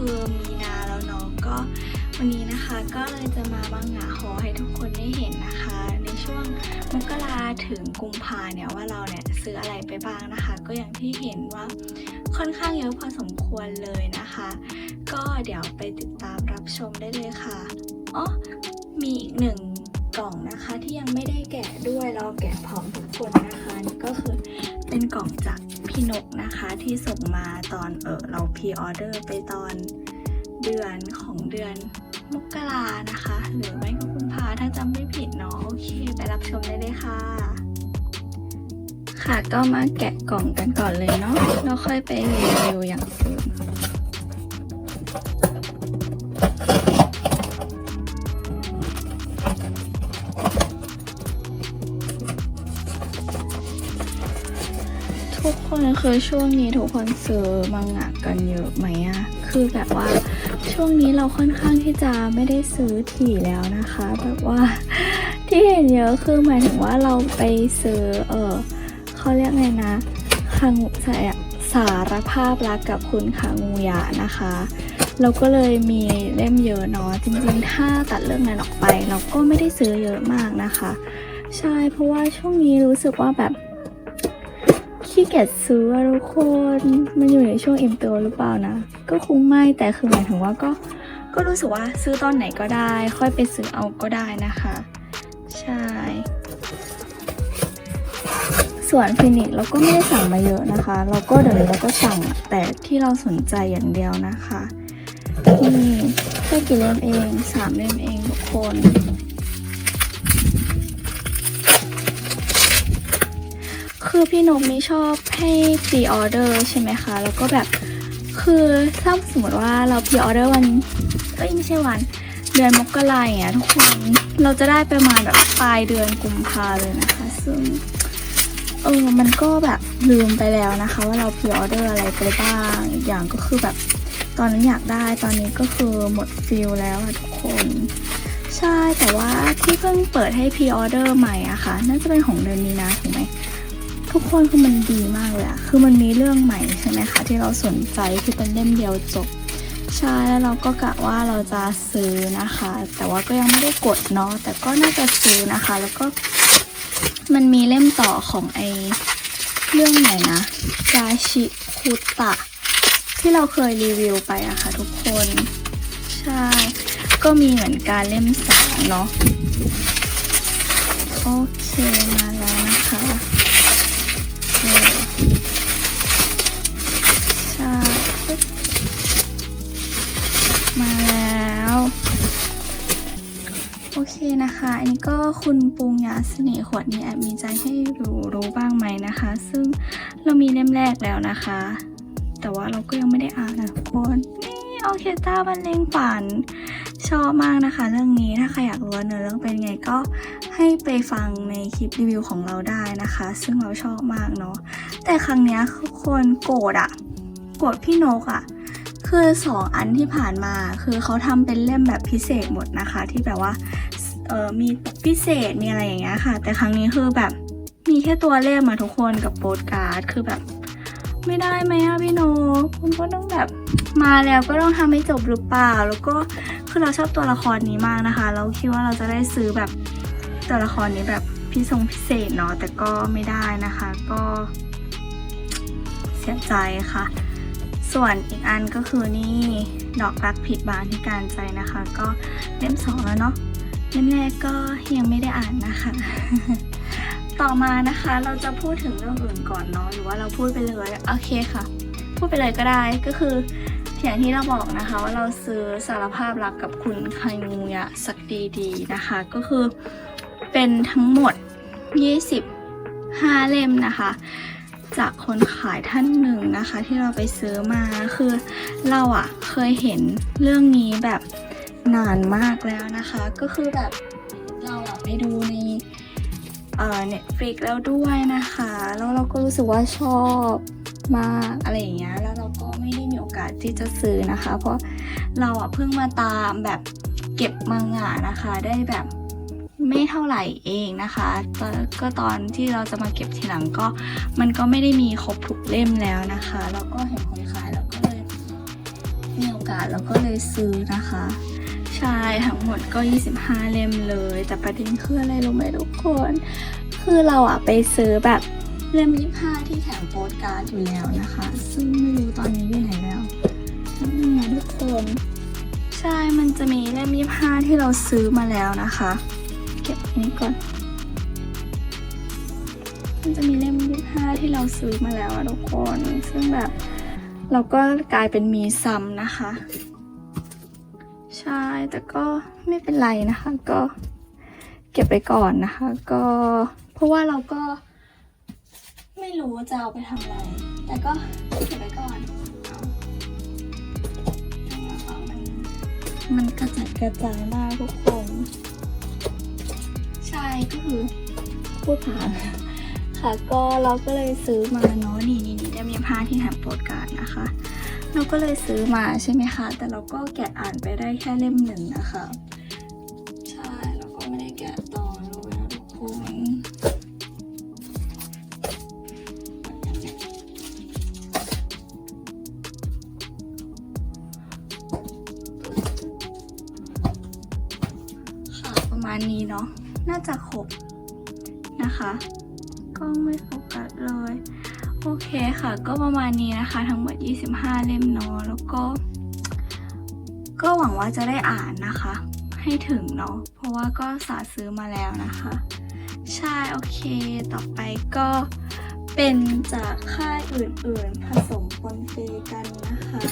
มีนาแล้วน้องก็วันนี้นะคะก็เลยจะมาบางหงาหอให้ทุกคนได้เห็นนะคะ ในช่วงมกราถึงกุมภาเนี่ยว่าเราเนี่ยซื้ออะไรไปบ้างนะคะ ก็อย่างที่เห็นว่าค่อนข้างเยอะพอสมควรเลยนะคะ ก็เดี๋ยวไปติดตามรับชมได้เลยค่ะอ๋อมีอีกหนึ่ง กล่องนะคะที่ยังไม่ได้แกะด้วยเราแกะพร้อมทุกคนนะคะนี่ก็คือเป็นกล่องจากพี่นกนะคะที่ส่งมาตอนเออเราพรีออเดอร์ไปตอนเดือนของเดือนมกรานะคะ หรือไม่ก็กุมภาถ้าจำไม่ผิดเนาะโอเค ไปรับชมได้เลยค่ะ ค่ะก็มาแกะกล่องกันก่อนเลยเนาะแล้วค่อยไปรีวิวอย่างอื่น คือช่วงนี้ทุกคนซื้อมังงะกันเยอะไหมอะคือแบบว่าช่วงนี้เราค่อนข้างที่จะไม่ได้ซื้อถี่แล้วนะคะ แบบว่าที่เห็นเยอะคือหมายถึงว่าเราไปซื้อเออเขาเรียกไงนะคังสายสารภาพรักกับคุณคางูยะนะคะเราก็เลยมีเล่มเยอะเนาะจริงๆ ถ้าตัดเรื่องนั้นออกไป เราก็ไม่ได้ซื้อเยอะมากนะคะ ใช่เพราะว่าช่วงนี้รู้สึกว่าแบบ ขี้เกียจซื้อทุกคน มันอยู่ในช่วงอิ่มตัวหรือเปล่านะ ก็คงไม่แต่คือหมายถึงว่าก็ก็รู้สึกว่าซื้อตอนไหนก็ได้ ค่อยไปซื้อเอาก็ได้นะคะ ใช่ส่วนฟินิกเราก็ไม่ได้สั่งมาเยอะนะคะ เราก็เดี๋ยวเราก็สั่งแต่ที่เราสนใจอย่างเดียวนะคะนี่แค่กี่เล่มเองสามเล่มเองทุกคน คือพี่นกไม่ชอบให้พรีออเดอร์ใช่ไหมคะ แล้วก็แบบคือถ้าสมมติว่าเราพรีออเดอร์วันเอ้ยไม่ใช่วัน เดือนมกราอย่างเงี้ยทุกคนเราจะได้ประมาณแบบปลายเดือนกุมภาเลยนะคะ ซึ่งเออมันก็แบบลืมไปแล้วนะคะ ว่าเราพรีออเดอร์อะไรไปบ้างอีกอย่างก็คือแบบตอนนั้นอยากได้ตอนนี้ก็คือหมดฟิลแล้วอะทุกคนใช่แต่ว่าที่เพิ่งเปิดให้พรีออเดอร์ใหม่อะค่ะน่าจะเป็นของเดือนนี้นะถูกไหม ทุกคนคือมันดีมากเลยอะคือมันมีเรื่องใหม่ใช่ไหมคะที่เราสนใจคือเป็นเล่มเดียวจบใช่แล้วเราก็กะว่าเราจะซื้อนะคะ แต่ว่าก็ยังไม่ได้กดเนาะแต่ก็น่าจะซื้อนะคะ แล้วก็มันมีเล่มต่อของไอเรื่องไหนนะกาชิคุตะ ที่เราเคยรีวิวไปอะค่ะทุกคน ใช่ ก็มีเหมือนการเล่มสองเนาะโอเคมา นะคะ อันนี้ก็คุณปรุงยาเสน่ห์ขวดนี้แอบมีใจให้รู้รู้บ้างไหมนะคะ ซึ่งเรามีเล่มแรกแล้วนะคะ แต่ว่าเราก็ยังไม่ได้อ่านนะทุกคนนี่โอเคต้าบรรเลงฝัน ชอบมากนะคะ เรื่องนี้ถ้าใครอยากรู้เนื้อเรื่องเป็นไงก็ให้ไปฟังในคลิปรีวิวของเราได้นะคะ ซึ่งเราชอบมากเนาะแต่ครั้งเนี้ยคือคนโกรธอะโกรธพี่นกอะคือสองอันที่ผ่านมาคือเขาทำเป็นเล่มแบบพิเศษหมดนะคะ ที่แบบว่า เออมีพิเศษมีอะไรอย่างเงี้ยค่ะ แต่ครั้งนี้คือแบบมีแค่ตัวเล่มมาทุกคนกับโปสการ์ดคือแบบ ไม่ได้ไหมอะพี่โนคุณก็ต้องแบบมาแล้วก็ต้องทำให้จบหรือเปล่า แล้วก็คือเราชอบตัวละครนี้มากนะคะ เราคิดว่าเราจะได้ซื้อแบบตัวละครนี้แบบพิทรงพิเศษเนาะแต่ก็ไม่ได้นะคะ ก็เสียใจค่ะ ส่วนอีกอันก็คือนี่ดอกรักผิดบางที่การใจนะคะ ก็เล่มสองแล้วเนาะ เล่มแรกก็ยังไม่ได้อ่านนะคะ ต่อมานะคะเราจะพูดถึงเรื่องอื่นก่อนเนาะหรือว่าเราพูดไปเลยโอเคค่ะ พูดไปเลยก็ได้ก็คืออย่างที่เราบอกนะคะว่าเราซื้อสารภาพรักกับคุณคางูยะสักดีดีนะคะ ก็คือเป็นทั้งหมด 25 เล่มนะคะ จากคนขายท่านหนึ่งนะคะ ที่เราไปซื้อมาคือเราอะเคยเห็นเรื่องนี้แบบ นานมากแล้วนะคะ ก็คือแบบเราไปดูในเอ่อ Netflix แล้วด้วยนะคะ แล้วเราก็รู้สึกว่าชอบมากอะไรอย่างเงี้ยแล้วเราก็ไม่ได้มีโอกาสที่จะซื้อนะคะ เพราะเราอะเพิ่งมาตามแบบเก็บมังงะนะคะ ได้แบบไม่เท่าไหร่เองนะคะตอนก็ตอนที่เราจะมาเก็บทีหลังก็ มันก็ไม่ได้มีครบทุกเล่มแล้วนะคะแล้วก็เห็นคนขายแล้วก็เลยมีโอการ์ดแล้วก็เลยซื้อนะคะ ใช่ทั้งหมดก็ 25 เล่มเลย แต่ประเด็นคืออะไรรู้ไหมทุกคน คือเราอะไปซื้อแบบเล่ม 25 ที่แถมโปสการ์ดอยู่แล้วนะคะ ซึ่งไม่รู้ตอนนี้อยู่ไหนแล้วนี่ไงทุกคน ใช่ มันจะมีเล่ม 25 ที่เราซื้อมาแล้วนะคะ เก็บอันนี้ก่อน มันจะมีเล่ม 25 ที่เราซื้อมาแล้วอะทุกคน ซึ่งแบบเราก็กลายเป็นมีซ้ำนะคะ ใช่แต่ก็ไม่เป็นไรนะคะ ก็เก็บไปก่อนนะคะ ก็เพราะว่าเราก็ไม่รู้จะเอาไปทำอะไร แต่ก็เก็บไปก่อนมันกระจัดกระจายมากทุกคน ใช่ก็คือพูดผ่านค่ะก็เราก็เลยซื้อมาเนาะนี่นี่นี่ได้มีผ้าที่แถมโปรดการ์ดนะคะ เราก็เลยซื้อมาใช่ไหมคะ แต่เราก็แกะอ่านไปได้แค่เล่มหนึ่งนะคะ ใช่ เราก็ไม่ได้แกะต่อเลยนะทุกคนค่ะประมาณนี้เนาะ น่าจะครบนะคะ อเคค่ะก็ประมาณนี้นะคะ ทั้งหมด 25 เล่มเนาะแล้วก็ ก็หวังว่าจะได้อ่านนะคะ ให้ถึงเนาะเพราะว่าก็สาซื้อมาแล้วนะคะ ใช่โอเคต่อไปก็เป็นจากค่ายอื่นๆ ผสมปนเปกันนะคะ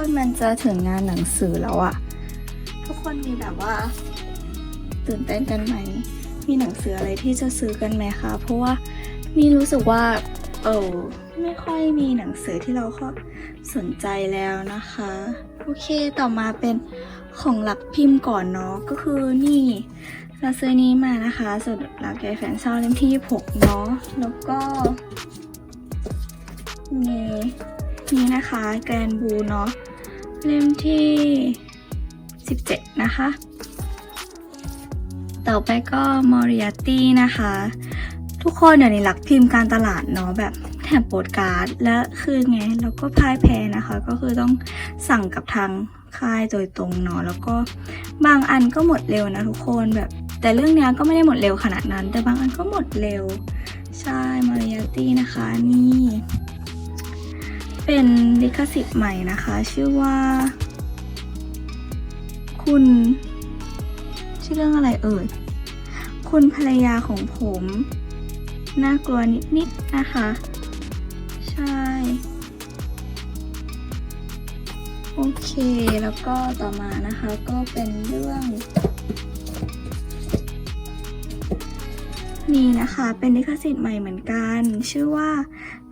คนมันจะถึงงานหนังสือแล้วอะทุกคนมีแบบว่า ตื่นเต้นกันไหม มีหนังสืออะไรที่จะซื้อกันไหมคะ เพราะว่านี่รู้สึกว่า เออไม่ค่อยมีหนังสือที่เราก็สนใจแล้วนะคะ โอเคต่อมาเป็นของหลักพิมพ์ก่อนเนาะก็คือนี่เราซื้อนี้มานะคะสุดรักแกแฟนเศร้าเล่มที่ 26 เนาะแล้วก็มี นี่นะคะแกรนบูเนาะเล่มที่ 17 นะคะ ต่อไปก็มอริ a ตี้นะคะ ทุกคนเดี๋ยวนี้หลักพิมพ์การตลาดเนาะแบบแถมโปสการ์ด และคือไงแล้วก็พ่ายแพ้นะคะ ก็คือต้องสั่งกับทางค่ายโดยตรงเนาะแล้วก็บางอันก็หมดเร็วนะทุกคนแบบ แต่เรื่องเนี้ยก็ไม่ได้หมดเร็วขนาดนั้น แต่บางอันก็หมดเร็ว ใช่มอริ a ตี้นะคะนี่ เป็นลิขสิทธิ์ใหม่นะคะ ชื่อว่า คุณ ชื่อเรื่องอะไรเอ่ย คุณภรรยาของผม น่ากลัวนิดๆนะคะ ใช่ โอเค แล้วก็ต่อมานะคะก็เป็นเรื่อง นี่นะคะ เป็นลิขสิทธิ์ใหม่เหมือนกัน ชื่อว่า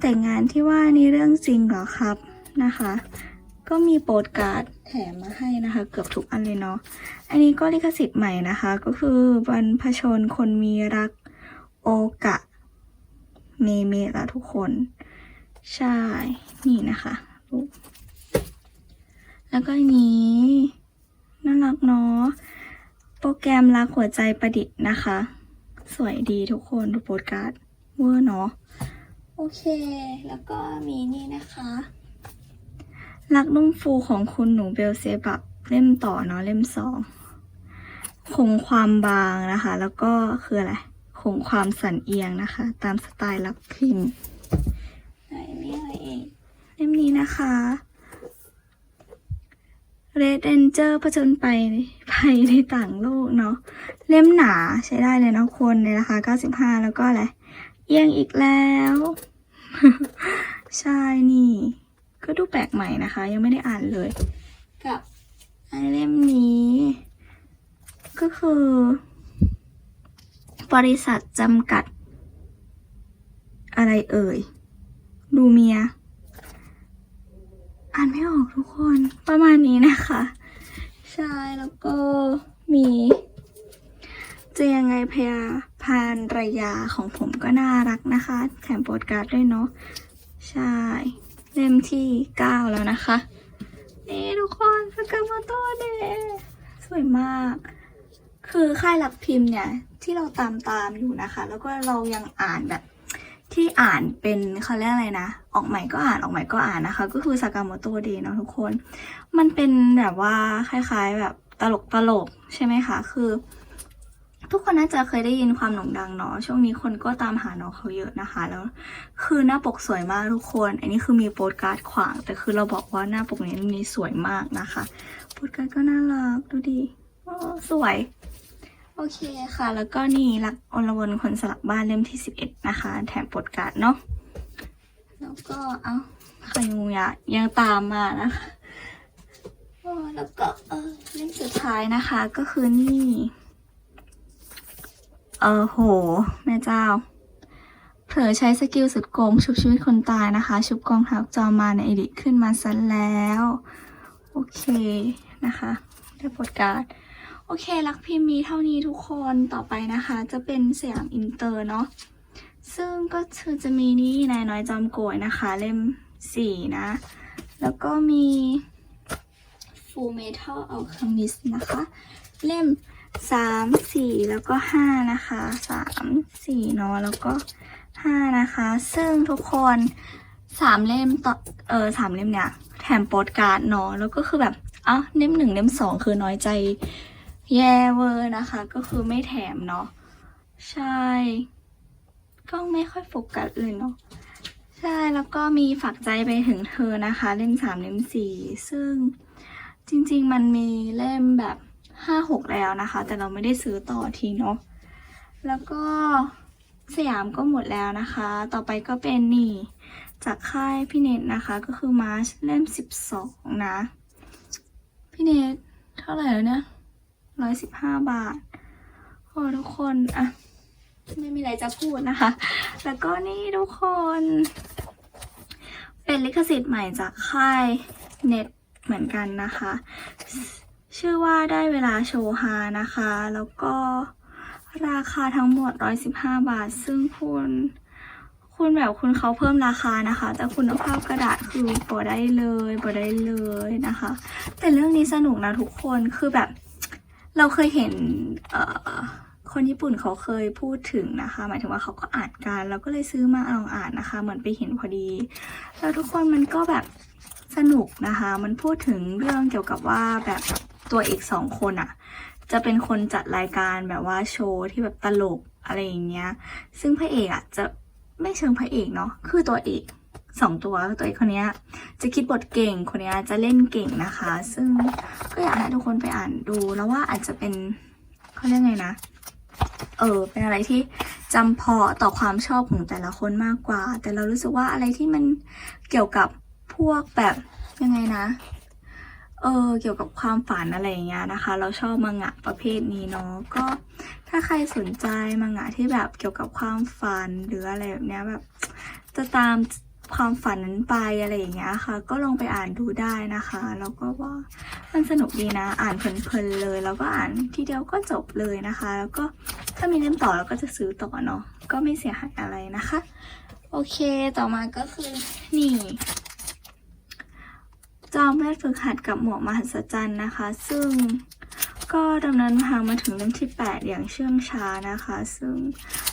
แต่งงานที่ว่านี่เรื่องจริงเหรอครับนะคะ ก็มีโปสการ์ดแถมมาให้นะคะ เกือบทุกอันเลยเนาะอันนี้ก็ลิขสิทธิ์ใหม่นะคะ ก็คือบรรพชนคนมีรักโอกะเมเมละทุกคน ใช่ นี่นะคะรูปแล้วก็อันนี้น่ารักเนาะโปรแกรมรักหัวใจประดิษฐ์นะคะ สวยดีทุกคนดูโปสการ์ดเวอร์เนาะ โอเค แล้วก็มีนี่นะคะ รักนุ่มฟูของคุณหนูเบลเซบับเล่มต่อเนาะเล่มสองคงความบางนะคะ แล้วก็คืออะไรคงความสั่นเอียงนะคะ ตามสไตล์รักพิมพ์ไหนมีอะไรอีกเล่มนี้นะคะ Red Ranger ผจญไปไปในต่างโลกเนาะเล่มหนาใช้ได้เลยเนาะคนในราคา 95 แล้วก็อะไร เอียงอีกแล้ว ใช่นี่ ก็ดูแปลกใหม่นะคะ ยังไม่ได้อ่านเลย กับไอเล่มนี้ ก็คือ บริษัทจำกัด อะไรเอ่ย ดูเมีย อ่านไม่ออกทุกคนประมาณนี้นะคะ ใช่แล้วก็มี จะยังไงพยา พานรยาของผมก็น่ารักนะคะ แถมโปสการ์ดด้วยเนาะใช่ เล่มที่ 9 แล้วนะคะ นี่ทุกคนสกามโตเดสวยมาก คือค่ายหลักพิมพ์เนี่ย ที่เราตามตามอยู่นะคะ แล้วก็เรายังอ่านแบบที่อ่านเป็นเขาเรียกอะไรนะ ออกใหม่ก็อ่านออกใหม่ก็อ่านนะคะ ก็คือสากามโตเดเนาะทุกคน มันเป็นแบบว่าคล้ายๆแบบตลกตลกใช่ไหมคะ คือ ทุกคนน่าจะเคยได้ยินความโด่งดังเนาะช่วงนี้คนก็ตามหาน้องเขาเยอะนะคะ แล้วคือหน้าปกสวยมากทุกคน อันนี้คือมีโปสการ์ดขวาง แต่คือเราบอกว่าหน้าปกนี้นี้สวยมากนะคะโปสการ์ดก็น่ารักดูดิสวยโอเคค่ะ แล้วก็นี่รักอลวนคนสลักบ้านเล่มที่ 11 นะคะ แถมโปสการ์ดเนาะแล้วก็เอ้าขยูยะยังตามมานะคะแล้วก็เออเล่มสุดท้ายนะคะก็คือนี่ เออโห แม่เจ้า เผลอใช้สกิลสุดโกง ชุบชีวิตคนตายนะคะ ชุบกองทัพจอมมาในอดีตขึ้นมาซะแล้ว โอเคนะคะ ได้โปรดการ์ดโอเครักพิมพ์มีเท่านี้ทุกคนต่อไปนะคะ จะเป็นสยามอินเตอร์เนาะซึ่งก็คือจะมีนี่นายน้อยจอมโกยนะคะ เล่มสี่นะ แล้วก็มี Full Metal Alchemist นะคะ เล่มสามสี่แล้วก็ห้านะคะสามสี่เนาะแล้วก็ห้านะคะ ซึ่งทุกคนสามเล่มต่อเออสามเล่มเนี่ย แถมโปสการ์ดเนาะแล้วก็คือแบบอะเล่มหนึ่งเล่มสองคือน้อยใจแย่เวอร์นะคะ ก็คือไม่แถมเนาะใช่ก็ไม่ค่อยโฟกัสเลยเนาะใช่แล้วก็มีฝากใจไปถึงเธอนะคะ เล่มสามเล่มสี่ซึ่ง จริงๆ มันมีเล่มแบบห้าหกแล้วนะคะ แต่เราไม่ได้ซื้อต่อทีเนาะแล้วก็สยามก็หมดแล้วนะคะ ต่อไปก็เป็นนี่ จากค่ายพี่เนตนะคะก็คือมาร์ชเล่มสิบสองนะ พี่เนตเท่าไหร่แล้วเนี่ยร้อยสิบห้าบาทโอ้ทุกคนอะไม่มีอะไรจะพูดนะคะ แล้วก็นี่ทุกคน เป็นลิขสิทธิ์ใหม่จากค่ายเน็ต เหมือนกันนะคะ ชื่อว่าได้เวลาโชว์ฮานะคะ แล้วก็ราคาทั้งหมด 115 บาท ซึ่งคุณคุณแบบคุณเขาเพิ่มราคานะคะ แต่คุณภาพกระดาษคือปอได้เลยปอได้เลยนะคะ แต่เรื่องนี้สนุกนะทุกคนคือแบบ เราเคยเห็นเอ่อคนญี่ปุ่นเขาเคยพูดถึงนะคะ หมายถึงว่าเขาก็อ่านกันเราก็เลยซื้อมาลองอ่านนะคะ เหมือนไปเห็นพอดี แล้วทุกคนมันก็แบบ สนุกนะคะ มันพูดถึงเรื่องเกี่ยวกับว่าแบบตัวเอกสองคนอะจะเป็นคนจัดรายการแบบว่าโชว์ที่แบบตลกอะไรอย่างเงี้ย ซึ่งพระเอกอะจะไม่เชิงพระเอกเนาะ คือตัวเอกสองตัวตัวเอกคนเนี้ยจะคิดบทเก่งคนเนี้ยจะเล่นเก่งนะคะ ซึ่งก็อยากให้ทุกคนไปอ่านดูแล้วว่าอาจจะเป็นเขาเรียกไงนะ เออ เป็นอะไรที่จำเพาะต่อความชอบของแต่ละคนมากกว่า แต่เรารู้สึกว่าอะไรที่มันเกี่ยวกับ พวกแบบยังไงนะ เออเกี่ยวกับความฝันอะไรอย่างเงี้ยนะคะ เราชอบมังงะประเภทนี้เนาะก็ถ้าใครสนใจมังงะที่แบบเกี่ยวกับความฝันหรืออะไรแบบเนี้ยแบบ จะตามความฝันนั้นไปอะไรอย่างเงี้ยค่ะ ก็ลองไปอ่านดูได้นะคะแล้วก็ว่ามันสนุกดีนะ อ่านเพลินๆเลย แล้วก็อ่านทีเดียวก็จบเลยนะคะ แล้วก็ถ้ามีเล่มต่อเราก็จะซื้อต่อเนาะก็ไม่เสียหายอะไรนะคะ โอเคต่อมาก็คือนี่ จอมเวทฝึกหัดกับหมวกมหัศจรรย์นะคะ ซึ่งก็ดำเนินทางมาถึงเล่มที่ 8 อย่างเชื่องช้านะคะ ซึ่ง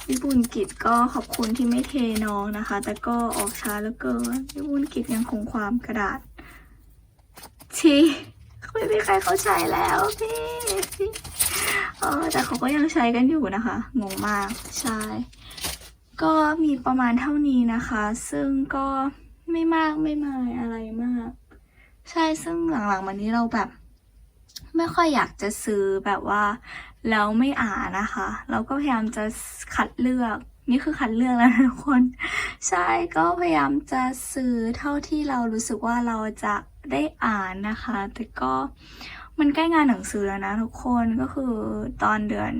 วิบูลย์กิจก็ขอบคุณที่ไม่เทน้องนะคะ แต่ก็ออกช้าเหลือเกินวิบูลย์กิจยังคงความกระดาษที่ไม่มีใครเขาใช้แล้วพี่เออแต่เขาก็ยังใช้กันอยู่นะคะงงมากใช่ก็มีประมาณเท่านี้นะคะ ซึ่งก็ไม่มากไม่มายอะไรมาก ใช่ซึ่งหลังๆมานี้เราแบบ ไม่ค่อยอยากจะซื้อแบบว่าแล้วไม่อ่านนะคะ เราก็พยายามจะคัดเลือกนี่คือคัดเลือกแล้วทุกคน ใช่ก็พยายามจะซื้อเท่าที่เรารู้สึกว่าเราจะได้อ่านนะคะ แต่ก็มันใกล้งานหนังสือแล้วนะทุกคนก็คือตอนเดือน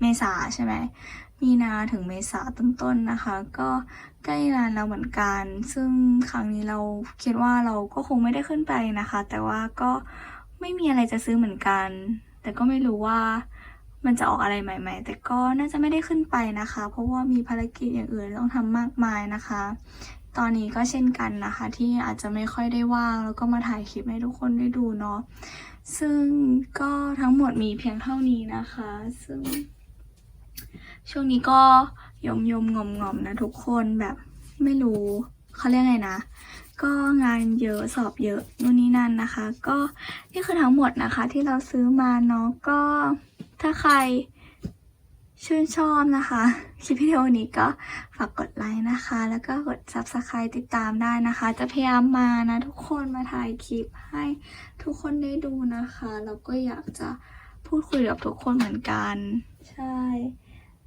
เมษาใช่ไหม มีนาถึงเมษาต้นๆนะคะ ก็ใกล้งานเราเหมือนกัน ซึ่งครั้งนี้เราคิดว่าเราก็คงไม่ได้ขึ้นไปนะคะ แต่ว่าก็ไม่มีอะไรจะซื้อเหมือนกัน แต่ก็ไม่รู้ว่ามันจะออกอะไรใหม่ ๆ แต่ก็น่าจะไม่ได้ขึ้นไปนะคะ เพราะว่ามีภารกิจอย่างอื่นต้องทำมากมายนะคะ ตอนนี้ก็เช่นกันนะคะ ที่อาจจะไม่ค่อยได้ว่างแล้วก็มาถ่ายคลิปให้ทุกคนได้ดูเนาะซึ่งก็ทั้งหมดมีเพียงเท่านี้นะคะ ซึ่ง ช่วงนี้ก็ยมยมงอมงอมนะทุกคนแบบไม่รู้เขาเรียกไงนะ ก็งานเยอะสอบเยอะนู่นนี่นั่นนะคะ ก็นี่คือทั้งหมดนะคะ ที่เราซื้อมาเนาะก็ถ้าใครชื่นชอบนะคะ คลิปวิดีโอนี้ก็ฝากกดไลค์นะคะ แล้วก็กด subscribe ติดตามได้นะคะ จะพยายามมานะทุกคนมาถ่ายคลิปให้ทุกคนได้ดูนะคะ แล้วก็อยากจะพูดคุยกับทุกคนเหมือนกัน ใช่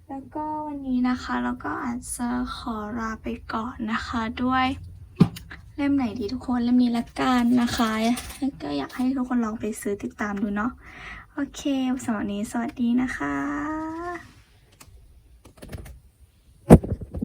แล้วก็วันนี้นะคะเราก็อาจจะขอลาไปก่อนนะคะด้วยเล่มไหนดีทุกคนเล่มนี้ละกันนะคะ ก็อยากให้ทุกคนลองไปซื้อติดตามดูเนาะโอเคสำหรับวันนี้สวัสดีนะคะ